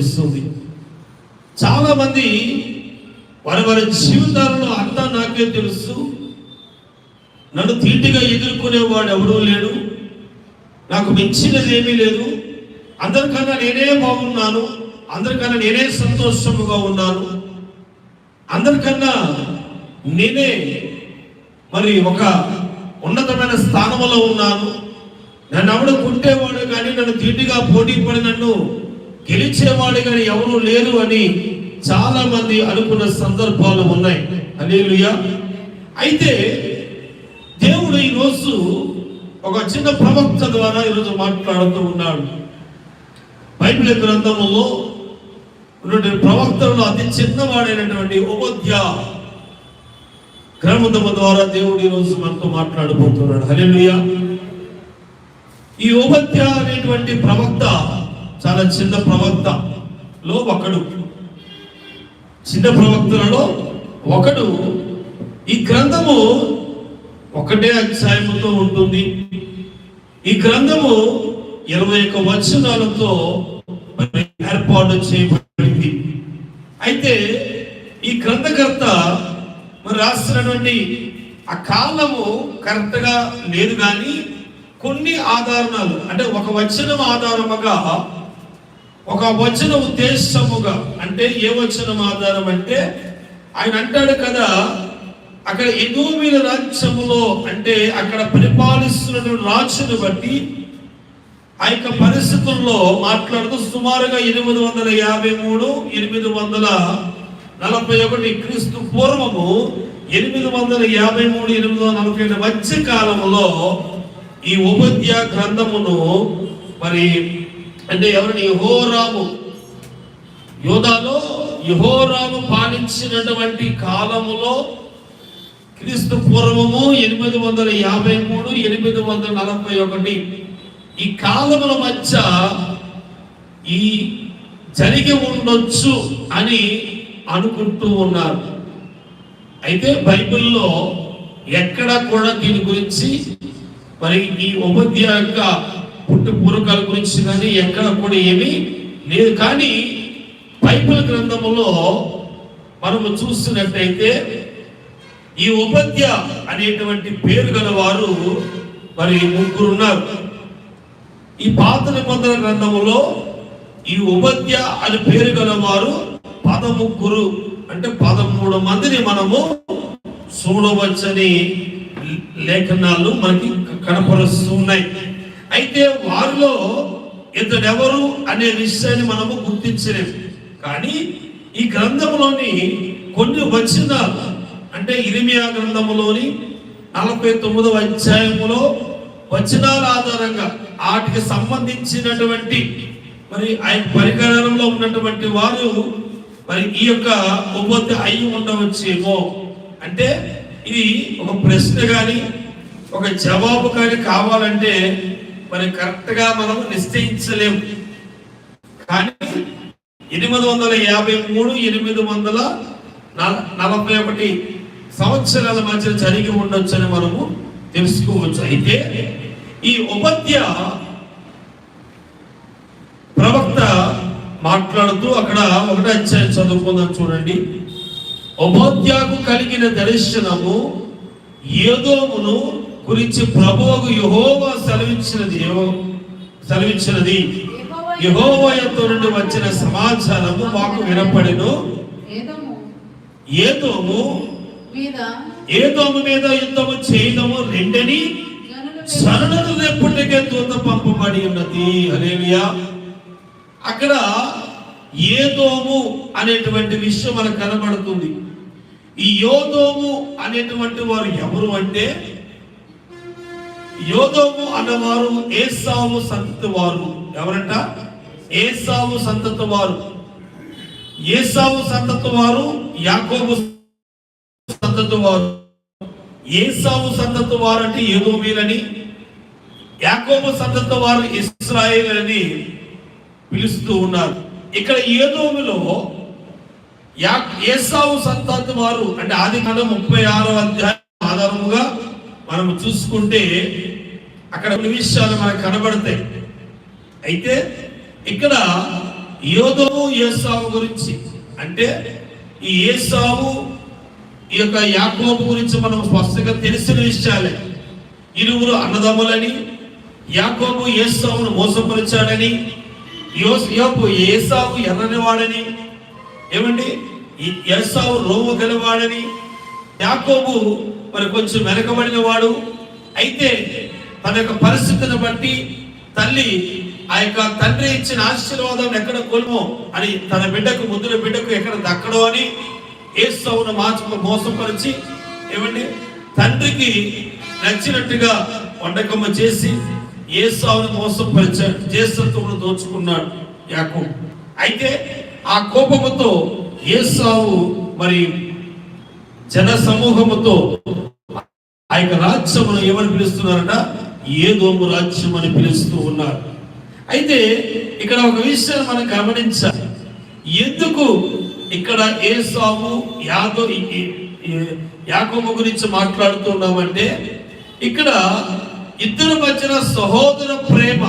చేస్తుంది. చాలా మంది వారి వారి జీవితాలలో అంతా నాకే తెలుసు. నన్ను తీటిగా ఎదుర్కొనేవాడు ఎవడూ లేడు. నాకు మించినది ఏమీ లేదు. అందరికన్నా నేనే బాగున్నాను. అందరికన్నా నేనే సంతోషముగా ఉన్నాను. అందరికన్నా నేనే మరి ఒక ఉన్నతమైన స్థానంలో ఉన్నాను. నన్ను ఎవడు కుట్టేవాడు కానీ నన్ను తీటిగా పోటీ పడి నన్ను గెలిచేవాడు కానీ ఎవరు లేరు అని చాలా మంది అనుకున్న సందర్భాలు ఉన్నాయి. హల్లెలూయా. అయితే దేవుడు ఈ రోజు ఒక చిన్న ప్రవక్త ద్వారా ఈరోజు మాట్లాడుతూ ఉన్నాడు. బైబిల్ గ్రంథములో ఉన్నటువంటి ప్రవక్తలు అతి చిన్నవాడైనటువంటి ఉపధ్య గ్రంథము ద్వారా దేవుడు ఈరోజు మనతో మాట్లాడబోతున్నాడు. హలెలుయా ఈ ఉపధ్య అనేటువంటి ప్రవక్త చాలా చిన్న ప్రవక్తలో ఒకడు. చిన్న ప్రవక్తలలో ఒకడు. ఈ గ్రంథము ఒకటే అధ్యాయముతో ఉంటుంది. ఈ గ్రంథము ఇరవై ఒక్క వచనాలతో ఏర్పాటు చేయబడింది. అయితే ఈ గ్రంథకర్త మరి రాస్తున్నటువంటి ఆ కాలము కరెక్ట్గా లేదు కానీ కొన్ని ఆధారణాలు అంటే ఒక వచనం ఆధారముగా ఒక వచన ఉద్దేశముగా అంటే ఏ వచనం ఆధారం అంటే ఆయన అంటాడు కదా అక్కడ ఎదోమిల రాజ్యములో అంటే అక్కడ పరిపాలిస్తున్న రాజును బట్టి ఆ యొక్క పరిస్థితుల్లో మాట్లాడుతూ సుమారుగా ఎనిమిది వందల యాభై మూడు ఎనిమిది వందల నలభై ఒకటి క్రీస్తు పూర్వము ఎనిమిది వందల యాభై మూడు ఎనిమిది వందల నలభై ఏడు మధ్య కాలంలో ఈ ఉపద్య గ్రంథమును మరి అంటే ఎవరిని? యహోరాము. యోధాలో యహోరాము పాలించినటువంటి కాలములో క్రీస్తు పూర్వము ఎనిమిది వందల యాభై మూడు ఎనిమిది వందల నలభై ఒకటి. ఈ కాలముల మధ్య ఈ జరిగి ఉండొచ్చు అని అనుకుంటూ ఉన్నారు. అయితే బైబిల్లో ఎక్కడ కూడా దీని గురించి మరి ఈ ఉపద్య యొక్క పుట్టు పూర్వకాల గురించి కానీ ఎక్కడ కూడా ఏమీ లేదు. కానీ బైబిల్ గ్రంథములో మనము చూస్తున్నట్టయితే ఈ ఉపద్య అనేటువంటి పేరు గల వారు మరి ముగ్గురు ఉన్నారు ఈ పాత నిబంధన గ్రంథంలో ఈ ఉపద్య అని పేరు గల వారు పదముగ్గురు అంటే పదమూడు మందిని మనము చూడవచ్చని లేఖనాలు మనకి కనపరుస్తున్నాయి. అయితే వారిలో ఇతడెవరు అనే విషయాన్ని మనము గుర్తించలేము. కానీ ఈ గ్రంథంలోని కొన్ని వచ్చిన అంటే ఇరిమియా గ్రంథములోని నలభై తొమ్మిదవ అధ్యాయములో వచనాల ఆధారంగా వాటికి సంబంధించినటువంటి మరి ఆయన పరికరంలో ఉన్నటువంటి వారు మరి ఈ యొక్క ఉపత్తి అయి ఉండవచ్చేమో. అంటే ఇది ఒక ప్రశ్న కానీ ఒక జవాబు కానీ కావాలంటే మరి కరెక్ట్గా మనం నిశ్చయించలేము కానీ ఎనిమిది వందల యాభై మూడు ఎనిమిది వందల నలభై ఒకటి సంవత్సరాల మధ్య జరిగి ఉండొచ్చని మనము తెలుసుకోవచ్చు. అయితే ఈ ఉపత్య ప్రవక్త మాట్లాడుతూ అక్కడ ఒకటే అధ్యాయం చదువుకుందాం చూడండి. ఉపత్యకు కలిగిన దర్శనము ఏదోమును గురించి ప్రభువుకు యెహోవా సెలవిచ్చినది ఏవో సెలవిచ్చినది. యెహోవా యొక్క నుండి వచ్చిన సమాచారము మాకు వినపడెను. ఏదము ఏదోము? మీద యుద్ధము చేయడము రెండని శరణులు రేపుటికే దూత పంపబడి ఉన్నది. హల్లెలూయా. అక్కడ ఏదోము అనేటువంటి విషయం మనకు కనబడుతుంది. ఈ యోదోము అనేటువంటి వారు ఎవరు అంటే యోదోము అన్నవారు ఏసావు సంతతి వారు ఎవరంట? ఏసావు సంతతి వారు ఏసావు సంతతి వారు యాకోబు సంతతి వారు ఏసావు సంతతి వారు అంటే ఏదోమీలని యాకోబు సంతతి వారు ఇస్రాయేల్ అని పిలుస్తూ ఉన్నారు. ఇక్కడ ఏదోమిలో యా ఏసావు సంతతి వారు అంటే ఆది కాలం ముప్పై ఆరో అధ్యాయం ఆధారముగా మనం చూసుకుంటే అక్కడ కొన్ని విషయాలు మనకు కనబడతాయి. అయితే ఇక్కడ యోధము ఏసావు గురించి అంటే ఈ ఏసావు ఈ యొక్క యాకోబు గురించి మనం స్పష్టంగా తెలిసిన విషయాలే. ఇరువురు అన్నదమ్ములని యాకోబు ఏసావును మోసపరిచాడని యోపు ఏసావు ఎర్రని వాడని ఏమండి ఏసావు రోము గలవాడని యాకోబు మరి కొంచెం వెనకబడిన వాడు అయితే తన యొక్క పరిస్థితిని బట్టి తల్లి ఆ యొక్క తండ్రి ఇచ్చిన ఆశీర్వాదం ఎక్కడ కోల్మో అని తన బిడ్డకు ముద్దుల బిడ్డకు ఎక్కడ దక్కడో అని ఏసవును మార్చుకు మోసపరిచి ఏమండి? తండ్రికి నచ్చినట్టుగా వంటకమ్మ చేసి ఏసావును మోసపరిచాడు జ్యేష్ఠత్వమును దోచుకున్నాడు యాకు అయితే ఆ కోపముతో ఏసావు మరి జన సమూహముతో ఆ యొక్క రాజ్యమును ఎవరు పిలుస్తున్నారట? ఏదోము రాజ్యం అని పిలుస్తూ ఉన్నారు. అయితే ఇక్కడ ఒక విషయాన్ని మనం గమనించాలి. ఎందుకు ఇక్కడ ఏసాము యాదో ఈ- యాకోబు గురించి మాట్లాడుతున్నామంటే ఇక్కడ ఇద్దరు మధ్యన సహోదర ప్రేమ.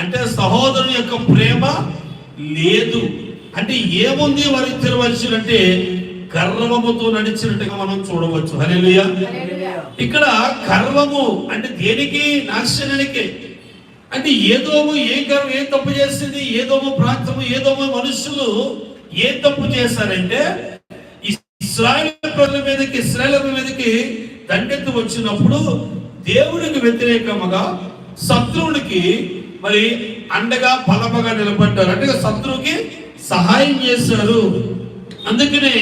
అంటే సహోదరుని యొక్క ప్రేమ లేదు. అంటే ఏముంది వారిద్దరు మనుషులు అంటే గర్వముతో నడిచినట్టుగా మనం చూడవచ్చు. హల్లెలూయా. ఇక్కడ గర్వము అంటే దేనికి? నాశనానికి. అంటే ఏదోమో ఏ గర్వం ఏ తప్పు చేసింది ఏదోమో ప్రాంతము ఏదోమో మనుషులు ఏ తప్పు చేశారంటే ఇస్రాయల్ ప్రజల మీదకి ఇస్రాయల్ మీదకి దండెత్తు వచ్చినప్పుడు దేవునికి వ్యతిరేకముగా శత్రువునికి మరి అండగా బలముగా నిలబడ్డారు. అంటే శత్రువుకి సహాయం చేశారు. అందుకనే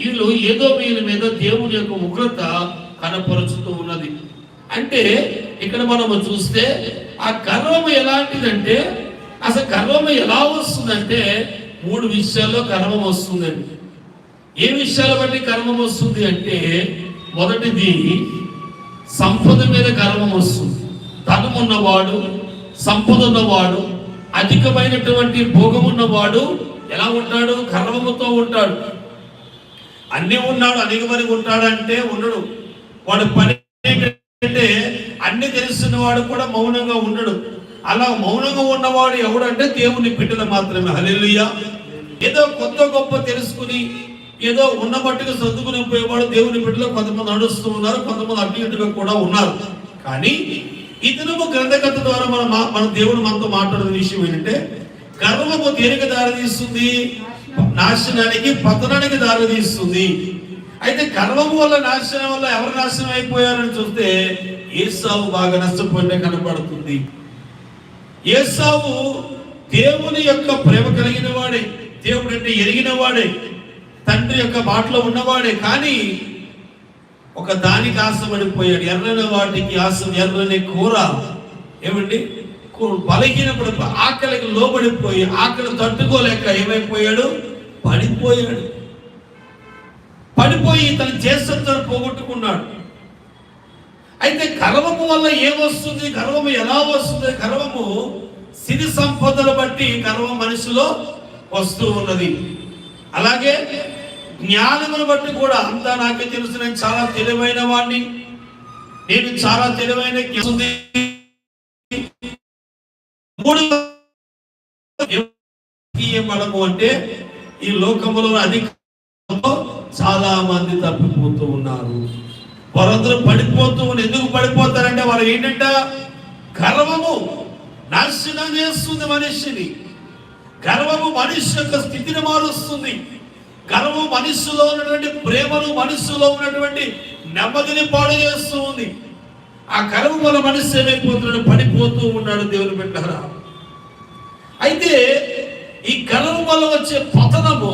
వీళ్ళు ఏదో వీళ్ళ మీద దేవుని యొక్క ఉగ్రత కనపరుచుతూ ఉన్నది. అంటే ఇక్కడ మనము చూస్తే ఆ గర్వం ఎలాంటిదంటే అసలు గర్వం ఎలా వస్తుందంటే మూడు విషయాల్లో గర్వం వస్తుందండి. ఏ విషయాల బట్టి గర్వం వస్తుంది అంటే మొదటిది సంపద మీద గర్వం వస్తుంది. ధనం ఉన్నవాడు సంపద ఉన్నవాడు అధికమైనటువంటి భోగం ఉన్నవాడు ఎలా ఉంటాడు? గర్వముతో ఉంటాడు. అన్ని ఉన్నాడు అధికమని ఉంటాడంటే ఉండడు. వాడు పని ఏంటంటే అన్ని తెలుస్తున్న వాడు కూడా మౌనంగా ఉండడు. అలా మౌనంగా ఉన్నవాడు ఎవడంటే దేవుని బిడ్డలు మాత్రమే. హల్లెలూయా. ఏదో కొత్త గొప్ప తెలుసుకుని ఏదో ఉన్న మట్టుకు సర్దుకుని పోయేవాడు దేవుని బిడ్డలో. కొంతమంది నడుస్తూ ఉన్నారు కొంతమంది అటు ఇటుగా కూడా ఉన్నారు. కానీ ఇతను దినము గ్రంథకథ ద్వారా మన మా- మన దేవుడు మనతో మాట్లాడిన విషయం ఏంటంటే గర్వము దేనికి దారితీస్తుంది? నాశనానికి పతనానికి దారితీస్తుంది. అయితే గర్వము వల్ల నాశనం వల్ల ఎవరు నాశనం అయిపోయారని చూస్తే ఏసావు బాగా నష్టపోయిన కనపడుతుంది. ఏసావు దేవుని యొక్క ప్రేమ కలిగిన వాడే దేవుడు అంటే ఎరిగిన వాడే తండ్రి యొక్క బాటలో ఉన్నవాడే కానీ ఒక దానికి ఆశపడిపోయాడు. ఎర్రని వాటికి ఆశ ఎర్రని కూర. ఏమండి? బలహీనపడి ఆకలికి లోబడిపోయి ఆకలి తట్టుకోలేక ఏమైపోయాడు? పడిపోయాడు. పడిపోయి తన చేసత్వాన్ని పోగొట్టుకున్నాడు. అయితే గర్వము వల్ల ఏమొస్తుంది గర్వము ఎలా వస్తుంది? గర్వము సిరి సంపదలు బట్టి గర్వం మనిషిలో వస్తూ ఉన్నది. అలాగే జ్ఞానమును బట్టి కూడా అంతా నాకే తెలుసు. నేను చాలా తెలివైన వాడిని నేను చాలా తెలివైన ఉంది. మూడు ఏ అంటే ఈ లోకములో అధిక చాలా మంది తప్పిపోతూ ఉన్నారు. వారందరూ పడిపోతూ ఎందుకు పడిపోతారంటే వారు ఏంటంట? గర్వము నాశనం చేస్తుంది మనిషిని. గర్వము మనిషి యొక్క స్థితిని మారుస్తుంది. గర్వము మనిషిలో ఉన్నటువంటి ప్రేమను మనిషిలో ఉన్నటువంటి నెమ్మదిని పాడు చేస్తూ ఉంది ఆ గర్వం వల్ల మనిషి ఏమైపోతున్నాడు పడిపోతూ ఉన్నాడు దేవుని పెట్టారా అయితే ఈ గర్వం వల్ల వచ్చే పతనము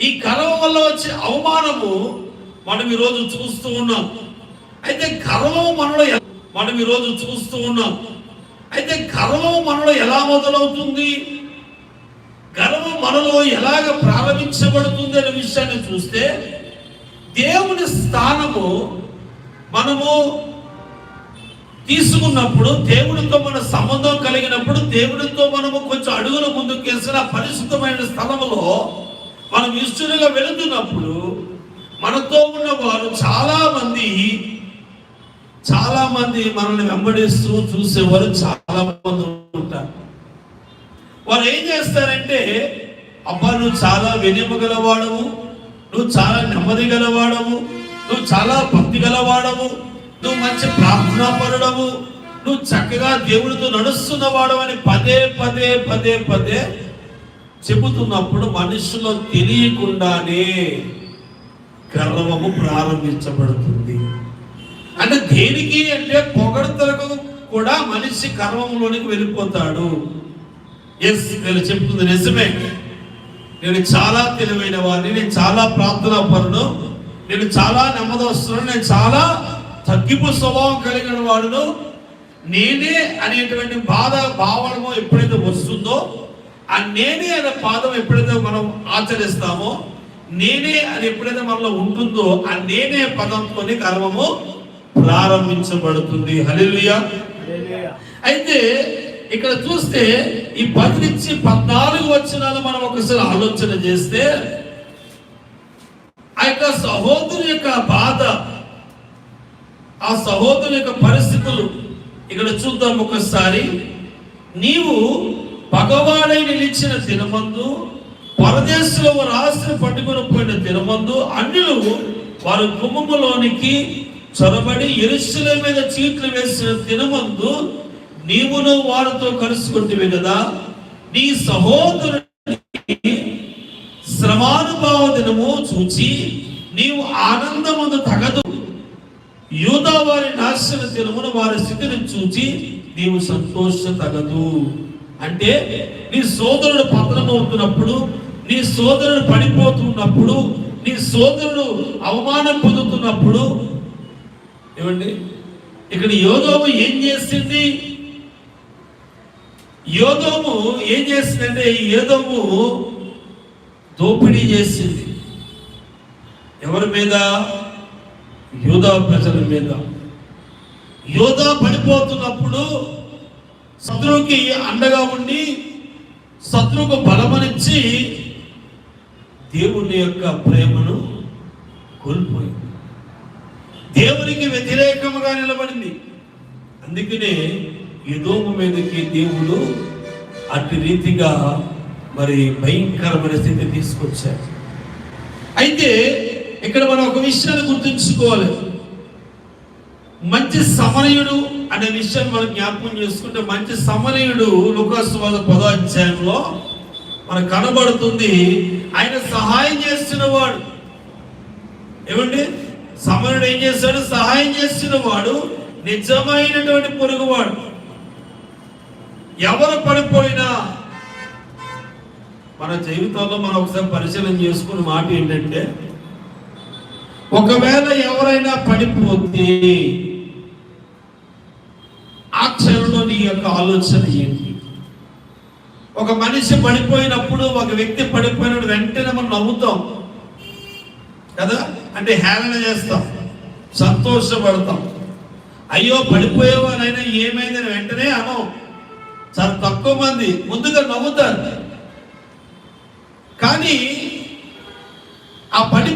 ఈ గర్వం వల్ల వచ్చే అవమానము మనం ఈరోజు చూస్తూ ఉన్నాం. అయితే గర్వం మనలో మనం ఈరోజు చూస్తూ ఉన్నాం. అయితే గర్వం మనలో ఎలా మొదలవుతుంది? గర్వం మనలో ఎలాగ ప్రారంభించబడుతుంది అనే విషయాన్ని చూస్తే దేవుని స్థానము మనము తీసుకున్నప్పుడు దేవుడితో మన సంబంధం కలిగినప్పుడు దేవుడితో మనము కొంచెం అడుగుల ముందుకు వేసిన పరిశుద్ధమైన స్థలంలో మనం ఇష్టలుగా వెళుతున్నప్పుడు మనతో ఉన్న వారు చాలా మంది చాలా మంది మనల్ని వెంబడిస్తూ చూసేవారు చాలా మంది ఉంటారు. వారు ఏం చేస్తారంటే అబ్బా నువ్వు చాలా వెనుమ గలవాడవు నువ్వు చాలా నెమ్మది గలవాడవు నువ్వు చాలా భక్తి గలవాడవు నువ్వు మంచి ప్రార్థనాపరుడవు నువ్వు చక్కగా దేవుడితో నడుస్తున్న అని పదే పదే పదే పదే చెబుతున్నప్పుడు మనుషులో తెలియకుండానే గర్వము ప్రారంభించబడుతుంది. అంటే దేనికి అంటే పొగడతలకు కూడా మనిషి గర్వంలోనికి వెళ్ళిపోతాడు. ఎస్ నేను చెప్తుంది నిజమే. నేను చాలా తెలివైన వాడిని నేను చాలా ప్రార్థనా పరును నేను చాలా నెమ్మదస్తున్నాను నేను చాలా తగ్గింపు స్వభావం కలిగిన వాడును. నేనే అనేటువంటి బాధ భావనము ఎప్పుడైతే వస్తుందో ఆ నేనే అనే పాదం ఎప్పుడైతే మనం ఆచరిస్తామో నేనే అని ఎప్పుడైతే మనలో ఉంటుందో ఆ నేనే పదంతోనే కర్మము ప్రారంభించబడుతుంది. హల్లెలూయా. అయితే ఇక్కడ చూస్తే ఈ పది నుంచి పద్నాలుగు వచ్చినాలు మనం ఒకసారి ఆలోచన చేస్తే ఆ యొక్క సహోదరు యొక్క బాధ ఆ సహోదరు యొక్క పరిస్థితులు ఇక్కడ చూద్దాం ఒకసారి. నీవు పగవాడై నిలిచిన దినమందు పరదేశంలో వారు ఆస్తిని పట్టుకొని పోయిన దినమందు అన్యులు వారి కుటుంబంలోనికి చొరబడి ఎరుసుల మీద చీట్లు వేసిన దినమందు నీవును వారితో కలుసుకుంటువి కదా. నీ సహోదరుని శ్రమానుభావ దినము చూచి నీవు ఆనందమును తగదు. యూదా వారి నాశన దినమున వారి స్థితిని చూచి నీవు సంతోష తగదు అంటే నీ సోదరుడు పతనమవుతున్నప్పుడు నీ సోదరుడు పడిపోతున్నప్పుడు నీ సోదరుడు అవమానం పొందుతున్నప్పుడు ఏమండి? ఇక్కడ యోగము ఏం చేసింది? యోగము ఏం చేసిందంటే ఈ యోగము దోపిడీ చేసింది. ఎవరి మీద? యోధా ప్రజల మీద. యోధా పడిపోతున్నప్పుడు శత్రువుకి అండగా ఉండి శత్రువుకు బలమనిచ్చి దేవుని యొక్క ప్రేమను కోల్పోయింది. దేవునికి వ్యతిరేకముగా నిలబడింది. అందుకనే ఎదోము మీదకి దేవుడు అటు రీతిగా మరి భయంకరమైన స్థితి తీసుకొచ్చారు అయితే ఇక్కడ మనం ఒక విషయాన్ని గుర్తుంచుకోవాలి. మంచి సమరయుడు అనే విషయం మనం జ్ఞాపకం చేసుకుంటే మంచి సమరయుడు లుకాసు వాళ్ళ పదో అధ్యాయంలో మనకు కనబడుతుంది. ఆయన సహాయం చేస్తున్న వాడు ఏమండి? సమరుడు ఏం చేస్తాడు? సహాయం చేస్తున్న వాడు నిజమైనటువంటి పొరుగువాడు. ఎవరు పడిపోయినా మన జీవితంలో మనం ఒకసారి పరిశీలన చేసుకున్న మాట ఏంటంటే ఒకవేళ ఎవరైనా పడిపోతే ఆ క్షణంలో నీ యొక్క ఆలోచన ఏంటి? ఒక మనిషి పడిపోయినప్పుడు ఒక వ్యక్తి పడిపోయినప్పుడు వెంటనే మనం నవ్వుతాం. కదా? అంటే హేళన చేస్తాం. సంతోషపడతాం. అయ్యో పడిపోయేవారైనా ఏమైందని వెంటనే అనం చాలా తక్కువ మంది ముందుగా నవ్వుతారు. కానీ ఆ పడి